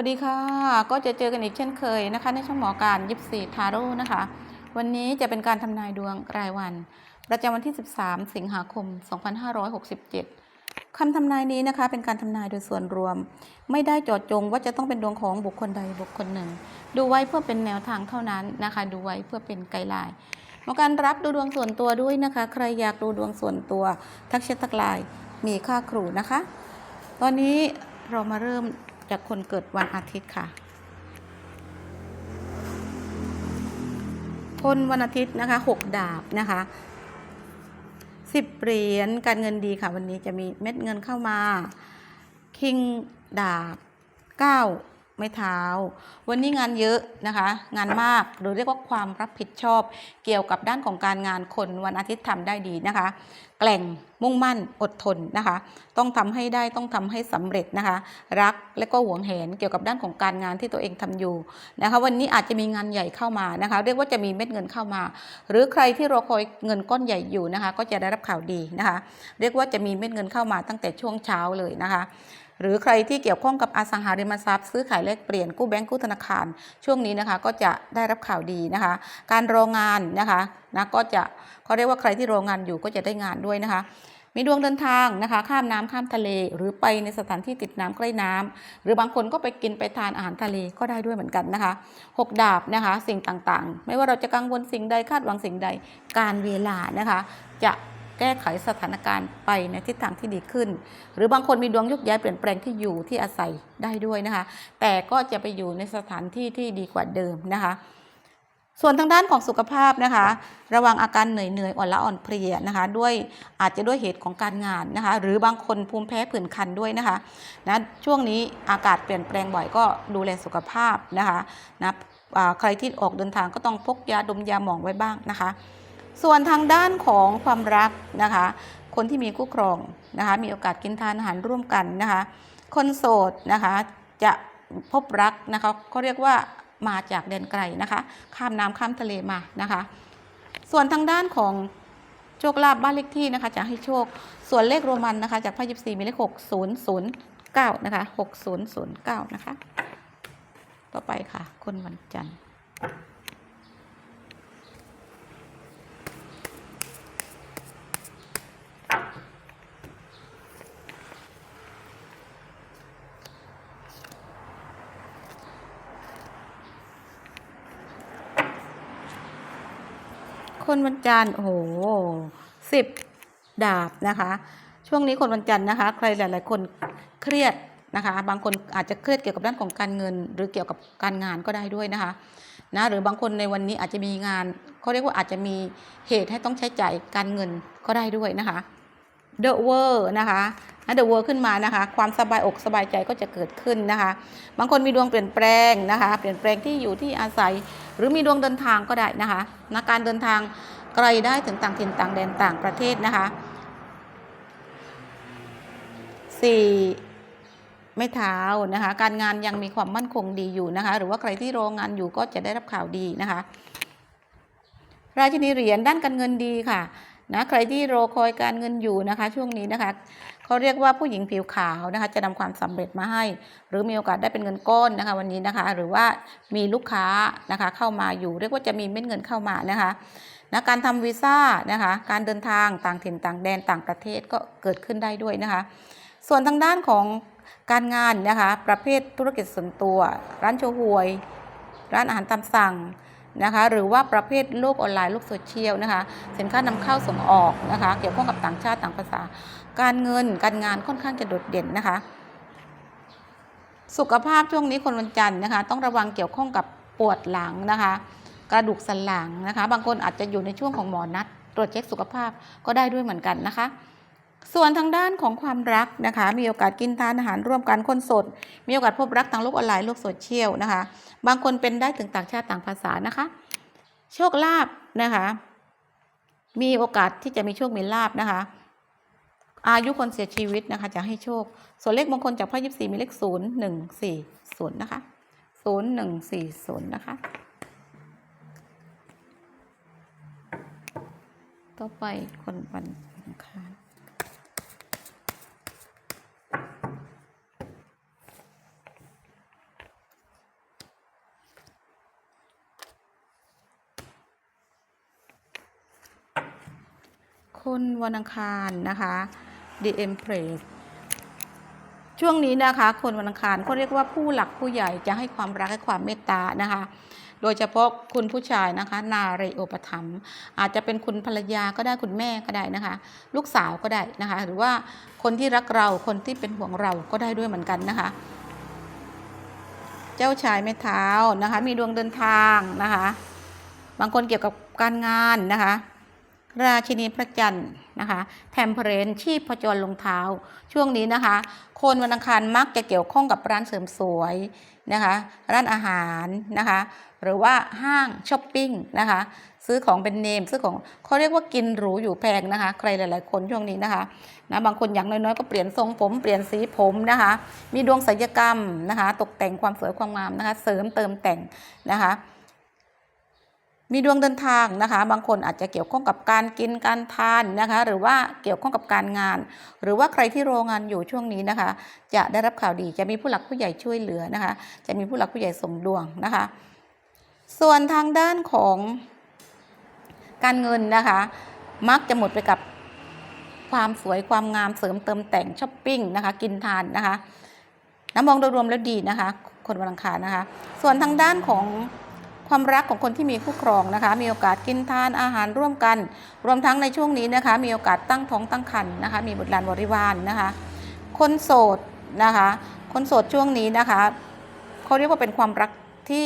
วัสดีค่ะ ก็จะเจอกันอีกเช่นเคยนะคะ ในช่องหมอการยิปซีทาโร่นะคะ วันนี้จะเป็นการทำนายดวงรายวัน ประจำวันที่ 13 สิงหาคม 2567คำทำนายนี้นะคะ เป็นการทำนายโดยส่วนรวม ไม่ได้เจาะจงว่าจะต้องเป็นดวงของบุคคลใดบุคคลหนึ่ง ดูไว้เพื่อเป็นแนวทางเท่านั้นนะคะ ดูไว้เพื่อเป็นไกด์ไลน์หมอการรับดูดวงส่วนตัวด้วยนะคะ ใครอยากดูดวงส่วนตัว ทักแชททักไลน์มีค่าครูนะคะ ตอนนี้เรามาเริ่ม จากคนเกิดวันอาทิตย์ค่ะ คนวันอาทิตย์นะคะหกดาบนะคะสิบเหรียญการเงินดีค่ะ วันนี้จะมีเม็ดเงินเข้ามา คิงดาบเก้า ไม้เท้า วันนี้งานเยอะนะคะ งานมากหรือเรียกว่าความรับผิดชอบ เกี่ยวกับด้านของการงานคนวันอาทิตย์ทำได้ดีนะคะ แกล่งมุ่งมั่นอดทนนะคะ ต้องทำให้ได้ต้องทำให้สำเร็จนะคะ รักและก็หวงแหนเกี่ยวกับด้านของการงานที่ตัวเองทำอยู่นะคะ วันนี้อาจจะมีงานใหญ่เข้ามานะคะ เรียกว่าจะมีเม็ดเงินเข้ามา หรือใครที่รอคอยเงินก้อนใหญ่อยู่นะคะ ก็จะได้รับข่าวดีนะคะ เรียกว่าจะมีเม็ดเงินเข้ามาตั้งแต่ช่วงเช้าเลยนะคะ หรือใครที่เกี่ยวข้องกับอสังหาริมทรัพย์ ซื้อขายแลกเปลี่ยนกู้แบงก์กู้ธนาคาร ช่วงนี้นะคะก็จะได้รับข่าวดีนะคะ การโรงงานนะคะนะก็จะเขาเรียกว่าใครที่โรงงานอยู่ก็จะได้งานด้วยนะคะมีดวงเดินทางนะคะ ข้ามน้ำข้ามทะเล หรือไปในสถานที่ติดน้ำใกล้น้ำหรือบางคนก็ไปกินไปทานอาหารทะเลก็ได้ด้วยเหมือนกันนะคะหกดาบนะคะ สิ่งต่างๆ ไม่ว่าเราจะกังวลสิ่งใดคาดหวังสิ่งใดการเวลานะคะ จะ แก้ไขสถานการณ์ไปในทิศทางที่ดีขึ้น หรือบางคนมีดวงยกย้ายเปลี่ยนแปลงที่อยู่ที่อาศัยได้ด้วยนะคะ แต่ก็จะไปอยู่ในสถานที่ที่ดีกว่าเดิมนะคะส่วนทางด้านของสุขภาพนะคะ ระวังอาการเหนื่อยเหนื่อยๆอ่อนล้าอ่อนเพลียนะคะ ด้วยอาจจะด้วยเหตุของการงานนะคะ หรือบางคนภูมิแพ้ผื่นคันด้วยนะคะนะช่วงนี้อากาศเปลี่ยนแปลงบ่อยก็ดูแลสุขภาพนะคะนะใครที่ออกเดินทางก็ต้องพกยาดมยาหมองไว้บ้างนะคะ ส่วนทางด้านของความรักนะคะ คนที่มีคู่ครองนะคะ มีโอกาสกินทานอาหารร่วมกันนะคะ คนโสดนะคะจะพบรักนะคะเขาเรียกว่ามาจากแดนไกลนะคะ ข้ามน้ำข้ามทะเลมานะคะ ส่วนทางด้านของโชคลาภบ้านเลขที่นะคะจะให้โชค ส่วนเลขโรมันนะคะจากพระยิบซีมีเลขหกศูนย์ศูนย์เก้านะคะหกศูนย์ศูนย์เก้านะคะ ต่อไปค่ะ คนวันจันทร์ คนวันจันทร์โอ้โหสิบดาบนะคะ ช่วงนี้คนวันจันทร์นะคะ ใครหลาย ๆ คนเครียดนะคะ บางคนอาจจะเครียดเกี่ยวกับด้านของการเงิน หรือเกี่ยวกับการงานก็ได้ด้วยนะคะนะหรือบางคนในวันนี้อาจจะมีงานเขาเรียกว่าอาจจะมีเหตุให้ต้องใช้จ่ายการเงินก็ได้ด้วยนะคะ The World นะคะ นะ The World ขึ้นมานะคะ ความสบายอกสบายใจก็จะเกิดขึ้นนะคะ บางคนมีดวงเปลี่ยนแปลงนะคะ เปลี่ยนแปลงที่อยู่ที่อาศัย หรือมีดวงเดินทางก็ได้นะคะนะการเดินทางไกลได้ถึงต่างถิ่นต่างแดนต่างประเทศนะคะสี่ไม่เท้านะคะ การงานยังมีความมั่นคงดีอยู่นะคะ หรือว่าใครที่รองานอยู่ก็จะได้รับข่าวดีนะคะ ราชินีเหรียญด้านการเงินดีค่ะนะใครที่รอคอยการเงินอยู่นะคะ ช่วงนี้นะคะ เขาเรียกว่าผู้หญิงผิวขาวนะคะจะนำความสำเร็จมาให้ หรือมีโอกาสได้เป็นเงินก้อนนะคะวันนี้นะคะ หรือว่ามีลูกค้านะคะเข้ามาอยู่ เรียกว่าจะมีเม็ดเงินเข้ามานะคะนะการทำวีซ่านะคะการเดินทางต่างถิ่นต่างแดนต่างประเทศก็เกิดขึ้นได้ด้วยนะคะ ส่วนทางด้านของการงานนะคะประเภทธุรกิจส่วนตัว ร้านโชห่วย ร้านอาหารตามสั่งนะคะหรือว่าประเภทโลกออนไลน์โลกโซเชียลนะคะสินค้านำเข้าส่งออกนะคะเกี่ยวข้องกับต่างชาติต่างภาษา การเงินการงานค่อนข้างจะโดดเด่นนะคะ สุขภาพช่วงนี้คนวันจันทร์นะคะ ต้องระวังเกี่ยวข้องกับปวดหลังนะคะ กระดูกสันหลังนะคะ บางคนอาจจะอยู่ในช่วงของหมอนัด ตรวจเช็คสุขภาพก็ได้ด้วยเหมือนกันนะคะ ส่วนทางด้านของความรักนะคะ มีโอกาสกินทานอาหารร่วมกันคนสด มีโอกาสพบรักทางโลกออนไลน์โลกโซเชียลนะคะ บางคนเป็นได้ถึงต่างชาติต่างภาษานะคะ โชคลาภนะคะ มีโอกาสที่จะมีโชคมีลาภนะคะ อายุคนเสียชีวิตนะคะจะให้โชค ส่วนเลขมงคลจากพ่อยิปสี่มีเลขศูนย์หนึ่งสี่ศูนย์นะคะศูนย์หนึ่งสี่ศูนย์นะคะ ต่อไปคนวันอังคารคนวันอังคารนะคะ DM p r e s ช่วงนี้นะคะ คนวันอังคารเขาเรียกว่าผู้หลักผู้ใหญ่จะให้ความรักให้ความเมตตานะคะ โดยเฉพาะคุณผู้ชายนะคะ นาเรโอปถัมอาจจะเป็นคุณภรรยาก็ได้คุณแม่ก็ได้นะคะ ลูกสาวก็ได้นะคะ หรือว่าคนที่รักเราคนที่เป็นห่วงเราก็ได้ด้วยเหมือนกันนะคะ เจ้าชายไม้เท้านะคะ มีดวงเดินทางนะคะ บางคนเกี่ยวกับการงานนะคะ ราชินีพระจันทร์ นะคะแทมเพรนชีพจรลงเท้า ช่วงนี้นะคะ คนวันอังคารมักจะเกี่ยวข้องกับร้านเสริมสวยนะคะ ร้านอาหารนะคะ หรือว่าห้างช้อปปิ้งนะคะ ซื้อของเป็นเนม ซื้อของเขาเรียกว่ากินหรูอยู่แพงนะคะ ใครหลาย ๆ คนช่วงนี้นะคะนะบางคนอย่างน้อย ๆ ก็เปลี่ยนทรงผมเปลี่ยนสีผมนะคะ มีดวงศิลปกรรมนะคะ ตกแต่งความสวยความงามนะคะ เสริมเติมแต่งนะคะ มีดวงเดินทางนะคะ บางคนอาจจะเกี่ยวข้องกับการกินการทานนะคะ หรือว่าเกี่ยวข้องกับการงาน หรือว่าใครที่โรงงานอยู่ช่วงนี้นะคะ จะได้รับข่าวดีจะมีผู้หลักผู้ใหญ่ช่วยเหลือนะคะ จะมีผู้หลักผู้ใหญ่ส่งดวงนะคะ ส่วนทางด้านของการเงินนะคะ มักจะหมดไปกับความสวยความงามเสริมเติมแต่งช้อปปิ้งนะคะ กินทานนะคะน้ำมองโดยรวมแล้วดีนะคะ คนวันอังคารนะคะ ส่วนทางด้านของ ความรักของคนที่มีคู่ครองนะคะ มีโอกาสกินทานอาหารร่วมกัน รวมทั้งในช่วงนี้นะคะ มีโอกาสตั้งท้องตั้งครรภ์นะคะ มีบุตรหลานบริวารนะคะ คนโสดนะคะ คนโสดช่วงนี้นะคะเขาเรียกว่าเป็นความรักที่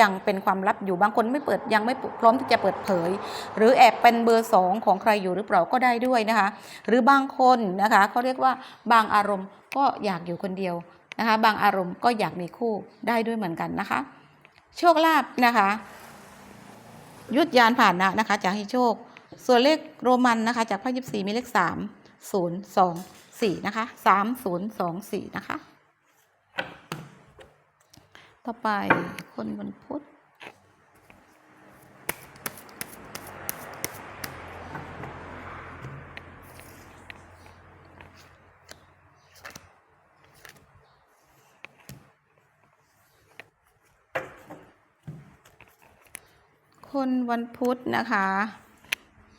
ยังเป็นความลับอยู่บางคนไม่เปิดยังไม่พร้อมที่จะเปิดเผย หรือแอบเป็นเบอร์สองของใครอยู่หรือเปล่าก็ได้ด้วยนะคะ หรือบางคนนะคะเขาเรียกว่าบางอารมณ์ก็อยากอยู่คนเดียวนะคะ บางอารมณ์ก็อยากมีคู่ได้ด้วยเหมือนกันนะคะ โชคลาภนะคะ ยุดยานผ่านนะนะคะ จากให้โชค ส่วนเลขโรมันนะคะ จากไพ่ยิบสี่มีเลขสามศูนย์สองสี่นะคะสามศูนย์สองสี่นะคะ ต่อไปคนวันพุธ คนวันพุธนะคะ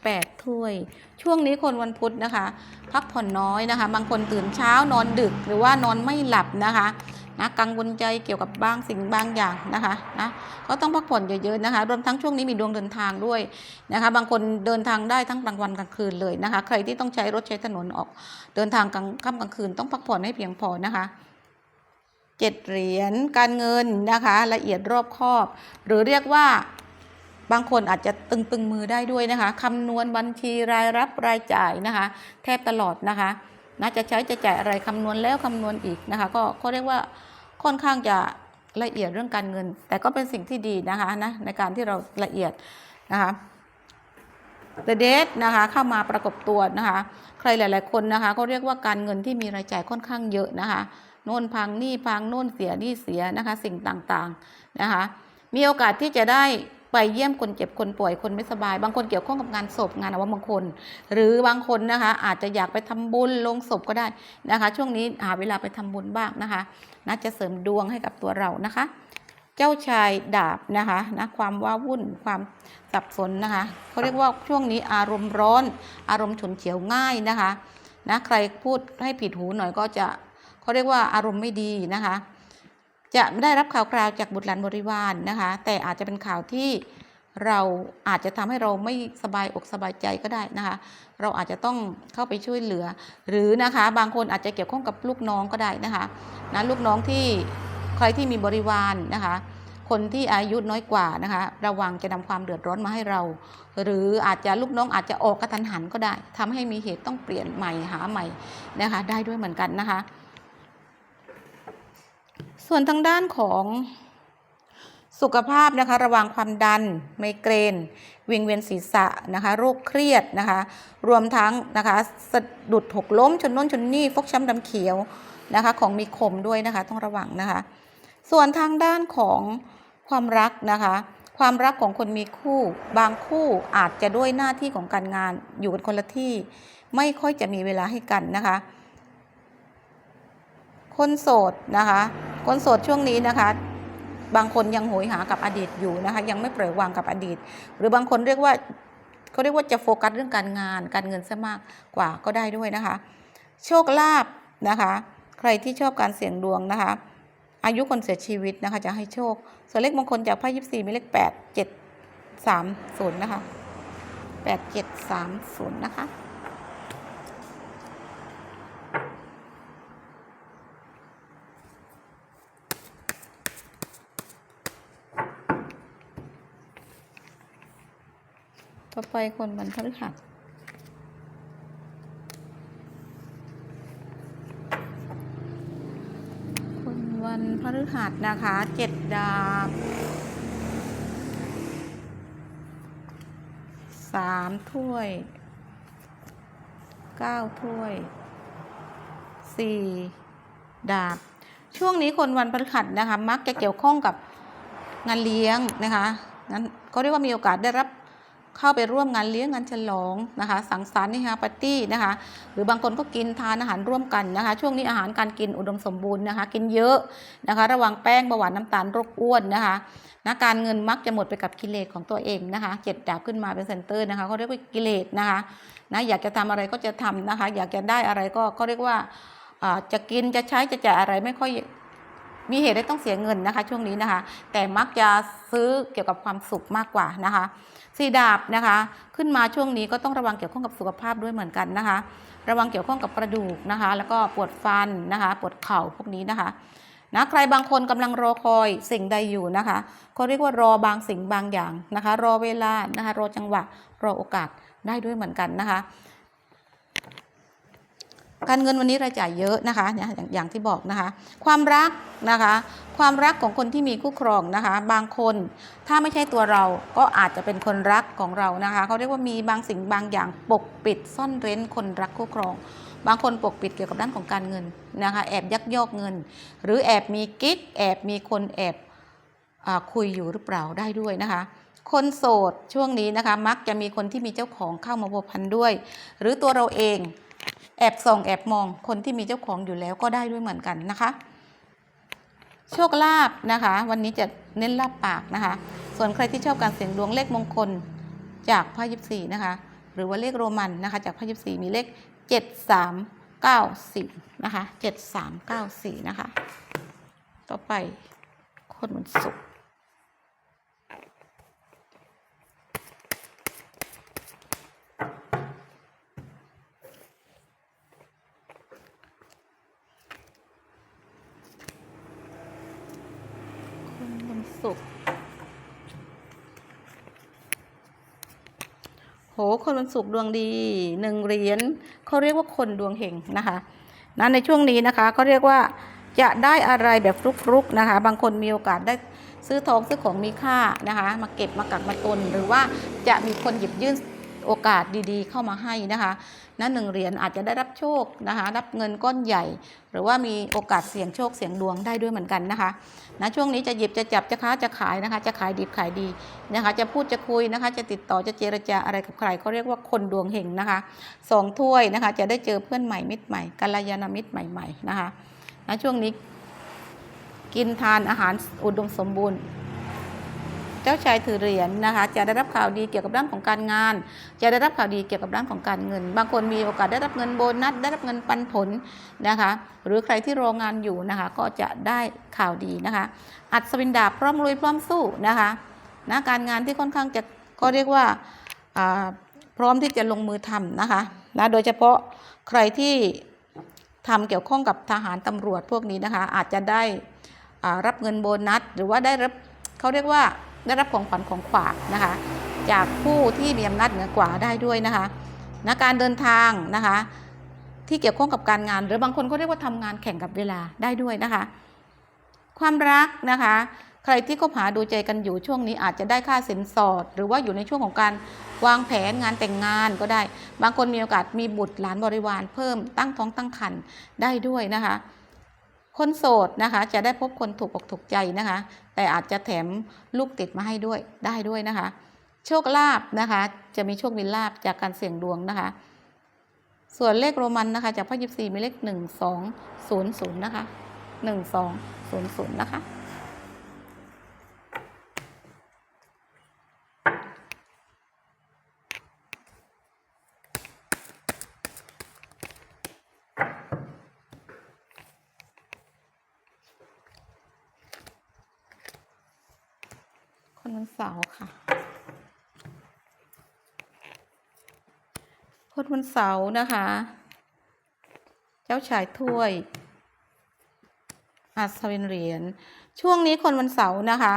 แปดถ้วย ช่วงนี้คนวันพุธนะคะ พักผ่อนน้อยนะคะ บางคนตื่นเช้านอนดึกหรือว่านอนไม่หลับนะคะนะกังวลใจเกี่ยวกับบางสิ่งบางอย่างนะคะนะก็ต้องพักผ่อนเยอะๆนะคะรวมทั้งช่วงนี้มีดวงเดินทางด้วยนะคะ บางคนเดินทางได้ทั้งกลางวันกลางคืนเลยนะคะ ใครที่ต้องใช้รถใช้ถนนออก เดินทางกลางค่ำกลางคืนต้องพักผ่อนให้เพียงพอนะคะเจ็ดเหรียญการเงินนะคะ ละเอียดรอบคอบ หรือเรียกว่า บางคนอาจจะตึงตึงมือได้ด้วยนะคะคำนวณบัญชีรายรับรายจ่ายนะคะ แทบตลอดนะคะนะจะใช้จะจ่ายอะไรคำนวณแล้วคำนวณอีกนะคะ ก็ก็เรียกว่าค่อนข้างจะละเอียดเรื่องการเงิน แต่ก็เป็นสิ่งที่ดีนะคะนะในการที่เราละเอียดนะคะ The Date นะคะเข้ามาประกบตัวนะคะ ใครหลาย ๆ คนนะคะเขาเรียกว่าการเงินที่มีรายจ่ายค่อนข้างเยอะนะคะโน่นพังนี่พังโน่นเสียนี่เสียนะคะ สิ่งต่างๆนะคะ มีโอกาสที่จะได้ ไปเยี่ยมคนเจ็บคนป่วยคนไม่สบาย บางคนเกี่ยวข้องกับงานศพงานอวมงคล หรือบางคนนะคะอาจจะอยากไปทำบุญลงศพก็ได้นะคะ ช่วงนี้หาเวลาไปทำบุญบ้างนะคะน่าจะเสริมดวงให้กับตัวเรานะคะ เจ้าชายดาบนะคะนะความว้าวุ่นความสับสนนะคะเขาเรียกว่าช่วงนี้อารมณ์ร้อน อารมณ์ฉุนเฉียวง่ายนะคะนะใครพูดให้ผิดหูหน่อยก็จะเขาเรียกว่าอารมณ์ไม่ดีนะคะ จะได้รับข่าวคราวจากบุตรหลานบริวารนะคะ แต่อาจจะเป็นข่าวที่เราอาจจะทำให้เราไม่สบายอกสบายใจก็ได้นะคะ เราอาจจะต้องเข้าไปช่วยเหลือ หรือนะคะบางคนอาจจะเกี่ยวข้องกับลูกน้องก็ได้นะคะนะลูกน้องที่ใครที่มีบริวารนะคะ คนที่อายุน้อยกว่านะคะ ระวังจะนำความเดือดร้อนมาให้เรา หรืออาจจะลูกน้องอาจจะออกกระทันหันก็ได้ทำให้มีเหตุต้องเปลี่ยนใหม่หาใหม่นะคะ ได้ด้วยเหมือนกันนะคะ ส่วนทางด้านของสุขภาพนะคะ ระวังความดัน ไมเกรน วิงเวียนศีรษะนะคะโรคเครียดนะคะ รวมทั้งนะคะสะดุดหกล้มชนน้นชนนี่ฟกช้ำดำเขียวนะคะ ของมีคมด้วยนะคะ ต้องระวังนะคะ ส่วนทางด้านของความรักนะคะ ความรักของคนมีคู่ บางคู่อาจจะด้วยหน้าที่ของการงานอยู่กันคนละที่ ไม่ค่อยจะมีเวลาให้กันนะคะ คนโสดนะคะ คนโสดช่วงนี้นะคะ บางคนยังโหยหากับอดีตอยู่นะคะ ยังไม่ปล่อยวางกับอดีต หรือบางคนเรียกว่าเขาเรียกว่าจะโฟกัสเรื่องการงาน การเงินซะมากกว่าก็ได้ด้วยนะคะ โชคลาภนะคะ ใครที่ชอบการเสี่ยงดวงนะคะ อายุคนเสียชีวิตนะคะ จะให้โชค ส่วนเลขมงคลจากไพ่ยิปซีมีเลขแปดเจ็ดสามศูนย์นะคะแปดเจ็ดสามศูนย์นะคะ ต่อไปคนวันพฤหัสคนวันพฤหัสนะคะเจ็ดดาบสามถ้วยเก้าถ้วยสี่ดาบ ช่วงนี้คนวันพฤหัสนะคะ มักจะเกี่ยวข้องกับงานเลี้ยงนะคะนั้นก็เรียกว่ามีโอกาสได้รับ เข้าไปร่วมงานเลี้ยงงานฉลองนะคะ สังสรรค์นี่ฮะปาร์ตี้นะคะ หรือบางคนก็กินทานอาหารร่วมกันนะคะ ช่วงนี้อาหารการกินอุดมสมบูรณ์นะคะ กินเยอะนะคะ ระวังแป้งเบาหวานน้ำตาลโรคอ้วนนะคะนะการเงินมักจะหมดไปกับกิเลสของตัวเองนะคะเจ็ดดาบขึ้นมาเป็นเซนเตอร์นะคะเขาเรียกว่ากิเลสนะคะนะอยากจะทำอะไรก็จะทำนะคะ อยากจะได้อะไรก็เขาเรียกว่าจะกินจะใช้จะจ่ายอะไรไม่ค่อย มีเหตุให้ต้องเสียเงินนะคะ ช่วงนี้นะคะ แต่มักจะซื้อเกี่ยวกับความสุขมากกว่านะคะสีดาบนะคะ ขึ้นมาช่วงนี้ก็ต้องระวังเกี่ยวข้องกับสุขภาพด้วยเหมือนกันนะคะ ระวังเกี่ยวข้องกับกระดูกนะคะ แล้วก็ปวดฟันนะคะ ปวดเข่าพวกนี้นะคะนะใครบางคนกำลังรอคอยสิ่งใดอยู่นะคะเขาเรียกว่ารอบางสิ่งบางอย่างนะคะ รอเวลานะคะ รอจังหวะรอโอกาสได้ด้วยเหมือนกันนะคะ การเงินวันนี้รายจ่ายเยอะนะคะเนี่ยอย่างอย่างที่บอกนะคะ ความรักนะคะ ความรักของคนที่มีคู่ครองนะคะ บางคนถ้าไม่ใช่ตัวเราก็อาจจะเป็นคนรักของเรานะคะเขาเรียกว่ามีบางสิ่งบางอย่างปกปิดซ่อนเร้นคนรักคู่ครอง บางคนปกปิดเกี่ยวกับด้านของการเงินนะคะ แอบยักยอกเงิน หรือแอบมีกิ๊กแอบมีคนแอบอคุยอยู่หรือเปล่าได้ด้วยนะคะคนโสดช่วงนี้นะคะ มักจะมีคนที่มีเจ้าของเข้ามาพัวพันด้วย หรือตัวเราเอง แอบส่องแอบมองคนที่มีเจ้าของอยู่แล้วก็ได้ด้วยเหมือนกันนะคะ โชคลาภนะคะ วันนี้จะเน้นลาบปากนะคะ ส่วนใครที่ชอบการเสี่ยงดวงเลขมงคลจากพระยิบสี่นะคะ หรือว่าเลขโรมันนะคะ จากพระยิบสี่มีเลขเจ็ดสามเก้าสี่นะคะเจ็ดสามเก้าสี่นะคะ ต่อไปคนวันศุกร์คนวันศุกร์โห คนวันศุกร์ดวงดีหนึ่งเหรียญเขาเรียกว่าคนดวงเฮงนะคะนะในช่วงนี้นะคะเขาเรียกว่าจะได้อะไรแบบฟลุกๆนะคะ บางคนมีโอกาสได้ซื้อทองซื้อของมีค่านะคะ มาเก็บมากักมาตุนหรือว่าจะมีคนหยิบยื่น โอกาสดีๆ เข้ามาให้นะคะนะหนึ่งเหรียญอาจจะได้รับโชคนะคะรับเงินก้อนใหญ่ หรือว่ามีโอกาสเสี่ยงโชคเสี่ยงดวงได้ด้วยเหมือนกันนะคะนะช่วงนี้จะหยิบจะจับจะค้าจะขายนะคะ จะขายดีขายดีนะคะ จะพูดจะคุยนะคะ จะติดต่อจะเจรจาอะไรกับใครเขาเรียกว่าคนดวงเฮงนะคะสองถ้วยนะคะ จะได้เจอเพื่อนใหม่มิตรใหม่กัลยาณมิตรใหม่ๆนะคะนะช่วงนี้กินทานอาหารอุดมสมบูรณ์ เจ้าชายถือเหรียญนะคะ จะได้รับข่าวดีเกี่ยวกับด้านของการงาน จะได้รับข่าวดีเกี่ยวกับด้านของการเงิน บางคนมีโอกาสได้รับเงินโบนัสได้รับเงินปันผลนะคะ หรือใครที่รองานอยู่นะคะ ก็จะได้ข่าวดีนะคะ อัศวินดาพร้อมลุยพร้อมสู้นะคะนะการงานที่ค่อนข้างจะก็เรียกว่าพร้อมที่จะลงมือทำนะคะนะโดยเฉพาะใครที่ทำเกี่ยวข้องกับทหารตำรวจพวกนี้นะคะ อาจจะได้รับเงินโบนัส หรือว่าได้รับเขาเรียกว่า ได้รับของขวัญของฝากนะคะ จากผู้ที่มีอำนาจเหนือกว่าได้ด้วยนะคะนะการเดินทางนะคะ ที่เกี่ยวข้องกับการงาน หรือบางคนเขาเรียกว่าทำงานแข่งกับเวลาได้ด้วยนะคะ ความรักนะคะ ใครที่คบหาดูใจกันอยู่ช่วงนี้อาจจะได้ค่าสินสอด หรือว่าอยู่ในช่วงของการวางแผนงานแต่งงานก็ได้ บางคนมีโอกาสมีบุตรหลานบริวารเพิ่มตั้งท้องตั้งครรภ์ได้ด้วยนะคะ คนโสดนะคะจะได้พบคนถูกอกถูกใจนะคะ แต่อาจจะแถมลูกติดมาให้ด้วยได้ด้วยนะคะ โชคลาภนะคะ จะมีโชคมีลาภจากการเสี่ยงดวงนะคะ ส่วนเลขโรมันนะคะจากพ่อยิบสี่มีเลขหนึ่งสองศูนย์ศูนย์นะคะหนึ่งสองศูนย์ศูนย์นะคะ ค คนวันเสาร์ ค่ะคนวันเสาร์นะคะ เจ้าชายถ้วย อัศวินเหรียญ ช่วงนี้คนวันเสาร์นะคะ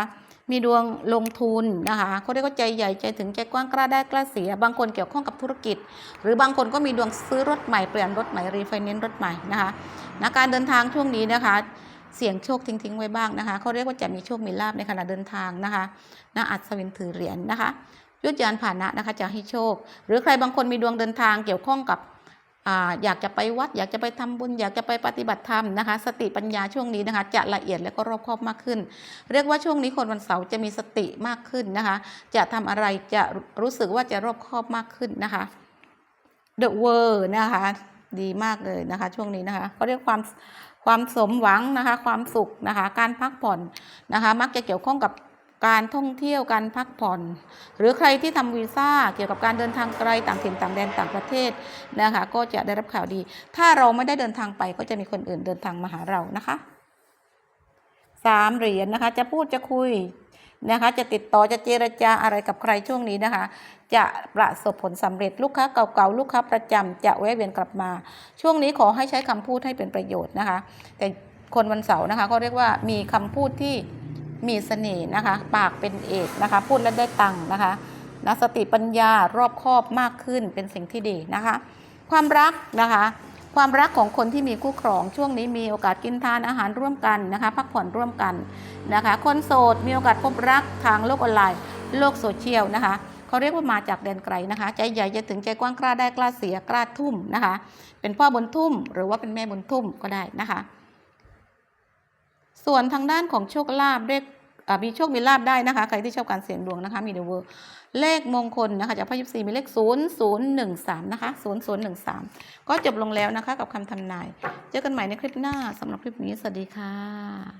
มีดวงลงทุนนะคะเขาเรียกว่าใจใหญ่ใจถึงใจกว้างกล้าได้กล้าเสีย บางคนเกี่ยวข้องกับธุรกิจ หรือบางคนก็มีดวงซื้อรถใหม่เปลี่ยนรถใหม่รีไฟแนนซ์รถใหม่นะคะนะการเดินทางช่วงนี้นะคะ เสี่ยงโชคทิ้งๆไว้บ้างนะคะเขาเรียกว่าจะมีโชคมีลาบในขณะเดินทางนะคะนะอัศวินถือเหรียญนะคะยุทธยานผ่านะนะคะจะให้โชค หรือใครบางคนมีดวงเดินทางเกี่ยวข้องกับอยากจะไปวัด อยากจะไปทำบุญ อยากจะไปปฏิบัติธรรมนะคะ สติปัญญาช่วงนี้นะคะ จะละเอียดและก็รอบคอบมากขึ้น เรียกว่าช่วงนี้คนวันเสาร์จะมีสติมากขึ้นนะคะ จะทำอะไรจะรู้สึกว่าจะรอบคอบมากขึ้นนะคะ The World นะคะ ดีมากเลยนะคะ ช่วงนี้นะคะเขาเรียกความ ความสมหวังนะคะ ความสุขนะคะ การพักผ่อนนะคะ มักจะเกี่ยวข้องกับการท่องเที่ยวการพักผ่อน หรือใครที่ทำวีซ่าเกี่ยวกับการเดินทางไกลต่างถิ่นต่างแดนต่างประเทศนะคะ ก็จะได้รับข่าวดี ถ้าเราไม่ได้เดินทางไปก็จะมีคนอื่นเดินทางมาหาเรานะคะสามเหรียญนะคะ จะพูดจะคุย นะคะจะติดต่อจะเจรจาอะไรกับใครช่วงนี้นะคะ จะประสบผลสำเร็จลูกค้าเก่าๆลูกค้าประจำจะแวะเวียนกลับมา ช่วงนี้ขอให้ใช้คำพูดให้เป็นประโยชน์นะคะ แต่คนวันเสาร์นะคะเขาเรียกว่ามีคำพูดที่มีเสน่ห์นะคะ ปากเป็นเอกนะคะ พูดแล้วได้ตังค์นะคะนะสติปัญญารอบคอบมากขึ้นเป็นสิ่งที่ดีนะคะ ความรักนะคะ ความรักของคนที่มีคู่ครองช่วงนี้มีโอกาสกินทานอาหารร่วมกันนะคะ พักผ่อนร่วมกันนะคะ คนโสดมีโอกาสพบรักทางโลกออนไลน์ โลกโซเชียลนะคะเขาเรียกว่ามาจากแดนไกลนะคะ ใจใหญ่จะถึงใจกว้างกล้าได้กล้าเสียกล้าทุ่มนะคะ เป็นพ่อบนทุ่มหรือว่าเป็นแม่บนทุ่มก็ได้นะคะ ส่วนทางด้านของโชคลาภเลขอ่า มีโชค มีลาบได้นะคะ ใครที่ชอบการเสี่ยงดวงนะคะ มีเดเวอร์เลขมงคลนะคะจากพระยิปซีมีเลข 0013 นะคะ 0013 ก็จบลงแล้วนะคะกับคำทำนาย เจอกันใหม่ในคลิปหน้าสำหรับคลิปนี้ สวัสดีค่ะ